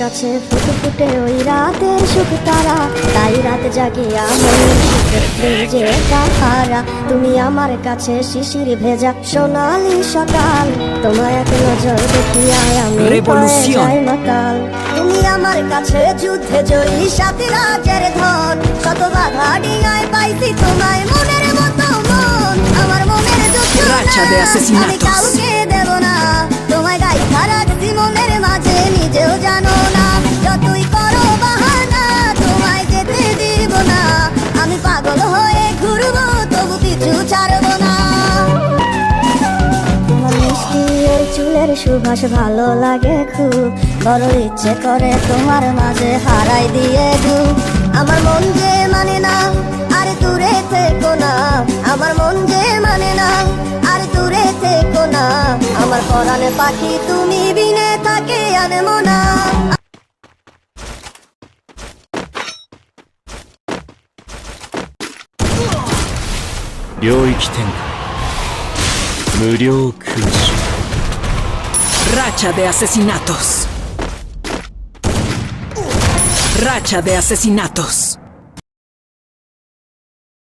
কাছে ফুটে ফুটে ওই রাতের সুখ তারা। তাই রাত জাগিয়া মনের সুখের যে কাহারা তুমি আমার কাছে শিশির ভেজা সোনালি সকাল। তোমায় এক নজর দেখিয়া আমি যাই মাতাল। তুমি আমার কাছে যুদ্ধে জয়ী সাথী রাজের ধন। শত বাধা ডিঙায় পাইছি তোমায় মনের মতো মন। আমার মনের যুদ্ধ. আমি কাউকে দেব না। না মিষ্টি চুলের সুবাস ভালো লাগে খুব। বড় ইচ্ছে করে তোমার মাঝে হারাই দিয়ে দু। আমার মন যে মানে না, আর দূরে থেকো না। আমার মন যে মানে না, আর দূরে থেকো না। আমার পরাণে পাখি তুমি বিনে থাকে আনে Mona. 领域展开无料空袭 Racha de asesinatos. Racha de asesinatos.